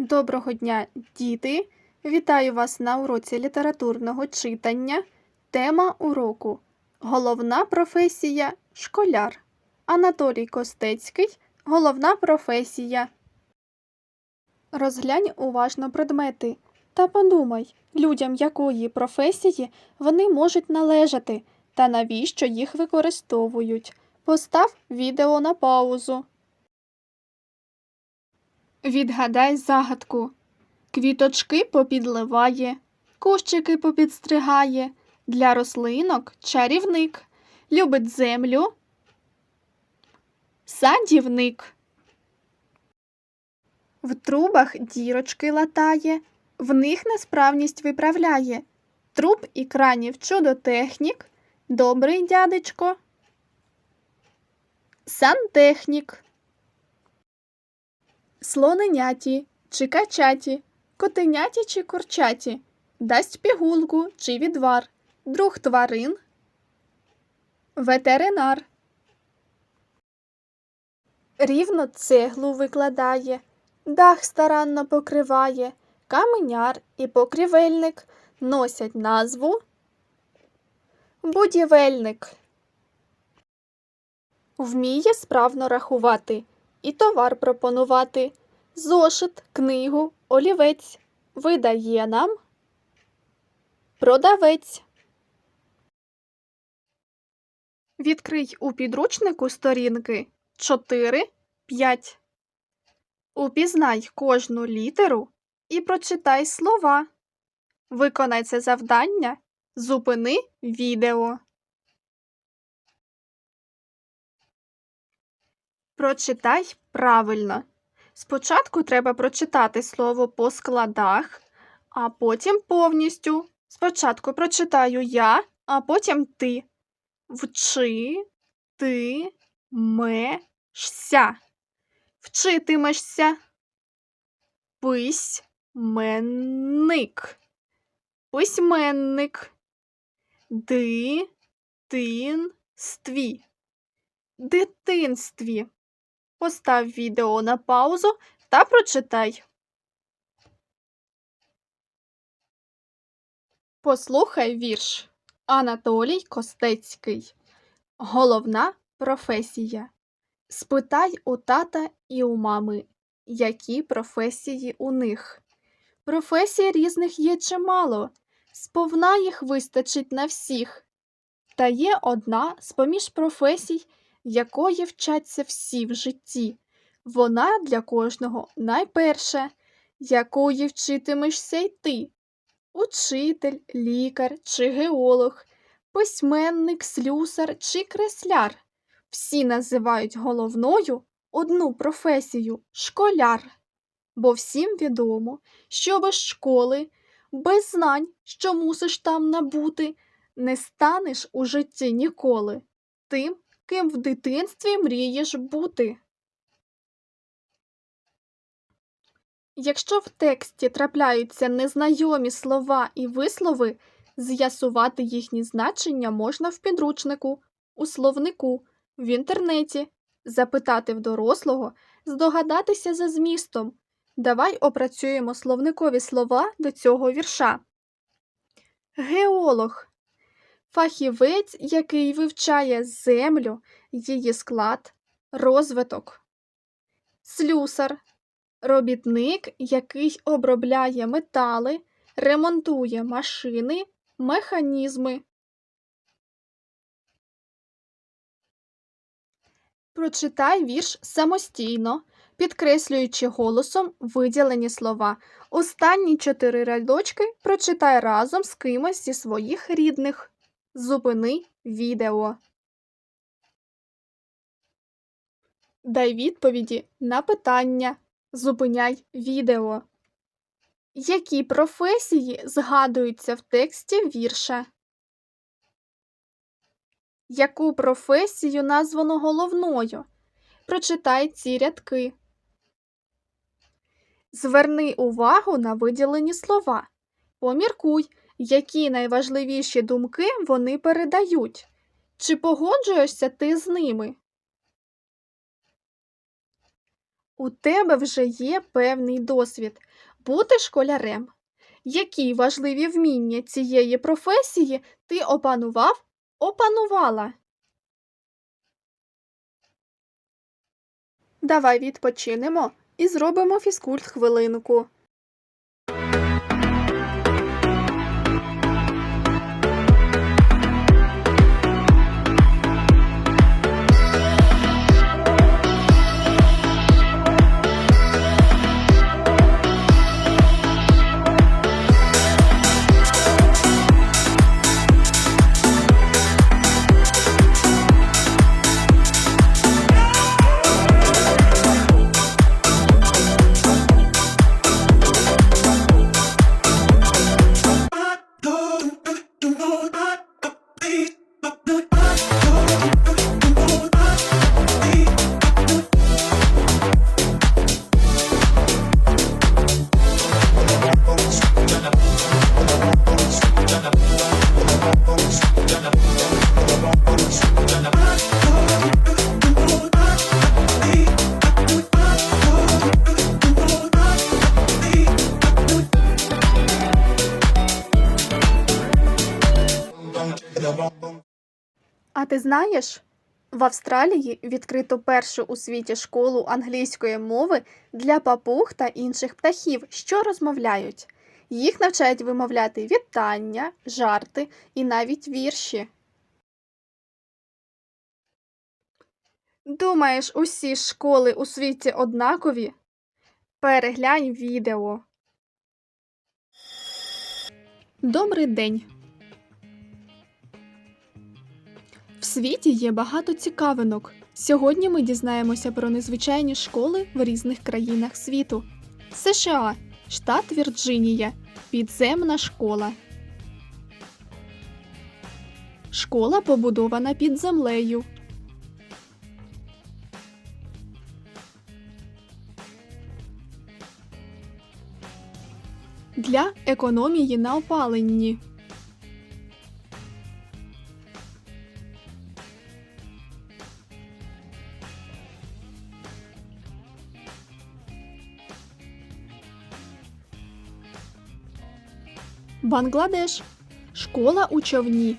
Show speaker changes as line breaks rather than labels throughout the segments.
Доброго дня, діти! Вітаю вас на уроці літературного читання. Тема уроку Головна професія школяр. Анатолій Костецький. Головна професія. Розглянь уважно предмети та подумай, людям якої професії вони можуть належати та навіщо їх використовують. Постав відео на паузу. Відгадай загадку. Квіточки попідливає, кущики попідстригає, для рослинок чарівник, любить землю. Садівник. В трубах дірочки латає, в них несправність виправляє. Труб і кранів чудотехнік, добрий дядечко. Сантехнік. Слоненяті чи качаті, котеняті чи курчаті, дасть пігулку чи відвар, друг тварин, ветеринар. Рівно цеглу викладає, дах старанно покриває, каменяр і покрівельник носять назву будівельник. Вміє справно рахувати і товар пропонувати. Зошит, книгу, олівець видає нам продавець. Відкрий у підручнику сторінки 4, 5. Упізнай кожну літеру і прочитай слова. Виконай це завдання. Зупини відео. Прочитай правильно. Спочатку треба прочитати слово по складах, а потім повністю. Спочатку прочитаю я, а потім ти. Вчи ти мешся. Вчитимешся. Письменник. Письменник. Дитинстві. Дитинстві. Постав відео на паузу та прочитай. Послухай вірш. Анатолій Костецький. Головна професія. Спитай у тата і у мами, які професії у них. Професій різних є чимало, сповна їх вистачить на всіх. Та є одна з поміж професій, якої вчаться всі в житті. Вона для кожного найперша, якої вчитимешся й ти. Учитель, лікар чи геолог, письменник, слюсар чи кресляр. Всі називають головною одну професію школяр. Бо всім відомо, що без школи, без знань, що мусиш там набути, не станеш у житті ніколи тим, ким в дитинстві мрієш бути. Якщо в тексті трапляються незнайомі слова і вислови, з'ясувати їхні значення можна в підручнику, у словнику, в інтернеті, запитати в дорослого, здогадатися за змістом. Давай опрацюємо словникові слова до цього вірша. Геолог фахівець, який вивчає землю, її склад, розвиток. Слюсар робітник, який обробляє метали, ремонтує машини, механізми. Прочитай вірш самостійно, підкреслюючи голосом виділені слова. Останні чотири рядочки прочитай разом з кимось зі своїх рідних. Зупини відео. Дай відповіді на питання. Зупиняй відео. Які професії згадуються в тексті вірша? Яку професію названо головною? Прочитай ці рядки. Зверни увагу на виділені слова. Поміркуй, які найважливіші думки вони передають. Чи погоджуєшся ти з ними? У тебе вже є певний досвід бути школярем. Які важливі вміння цієї професії ти опанував, опанувала? Давай відпочинемо і зробимо фізкульт хвилинку. Ти знаєш, в Австралії відкрито першу у світі школу англійської мови для папуг та інших птахів, що розмовляють. Їх навчають вимовляти вітання, жарти і навіть вірші. Думаєш, усі школи у світі однакові? Переглянь відео. Добрий день. Світі є багато цікавинок. Сьогодні ми дізнаємося про незвичайні школи в різних країнах світу. США, штат Вірджинія, підземна школа. Школа побудована під землею. Для економії на опаленні. Бангладеш. Школа у човні.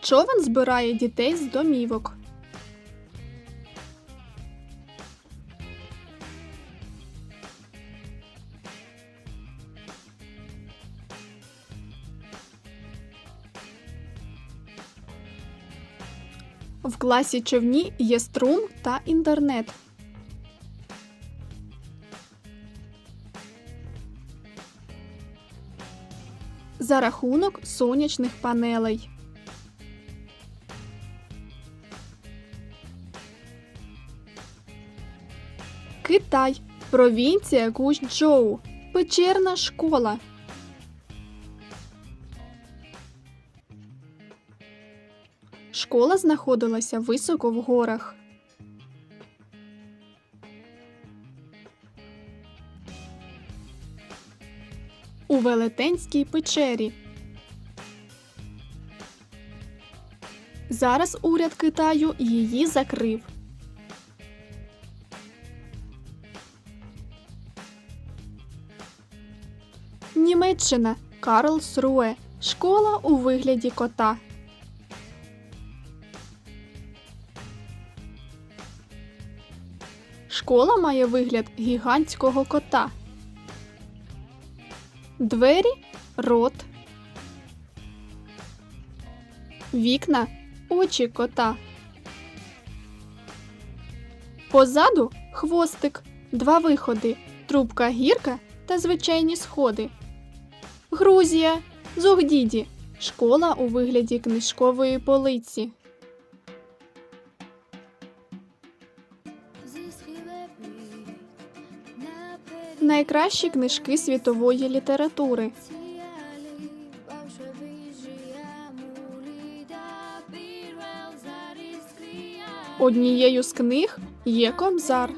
Човен збирає дітей з домівок. В класі човні є струм та інтернет. За рахунок сонячних панелей. Китай. Провінція Гуйчжоу. Печерна школа. Школа знаходилася високо в горах. У Велетенській печері. Зараз уряд Китаю її закрив. Німеччина Карлсруе. Школа у вигляді кота. Школа має вигляд гігантського кота. Двері рот. Вікна очі кота. Позаду хвостик, два виходи, трубка гірка та звичайні сходи. Грузія, Зугдіді. Школа у вигляді книжкової полиці. Найкращі книжки світової літератури. Однією з книг є Кобзар.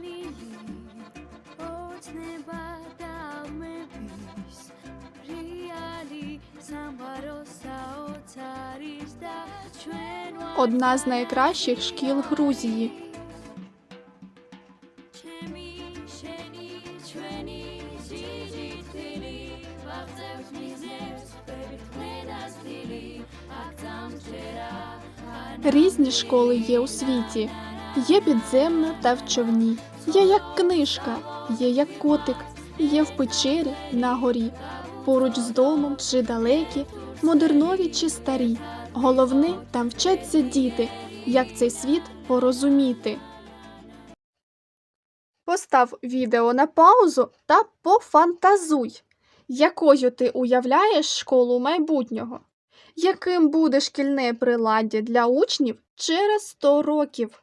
Одна з найкращих шкіл Грузії. Різні школи є у світі. Є підземна та в човні. Є як книжка, є як котик, є в печері на горі. Поруч з домом чи далекі, модернові чи старі. Головне, там вчаться діти, як цей світ порозуміти. Постав відео на паузу та пофантазуй, якою ти уявляєш школу майбутнього яким буде шкільне приладдя для учнів через 100 років.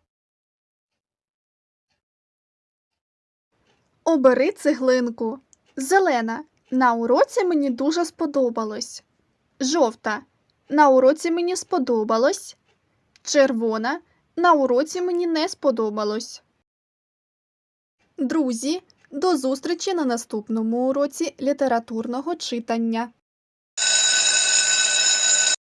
Обери цеглинку. Зелена. На уроці мені дуже сподобалось. Жовта. На уроці мені сподобалось. Червона. На уроці мені не сподобалось. Друзі, до зустрічі на наступному уроці літературного читання.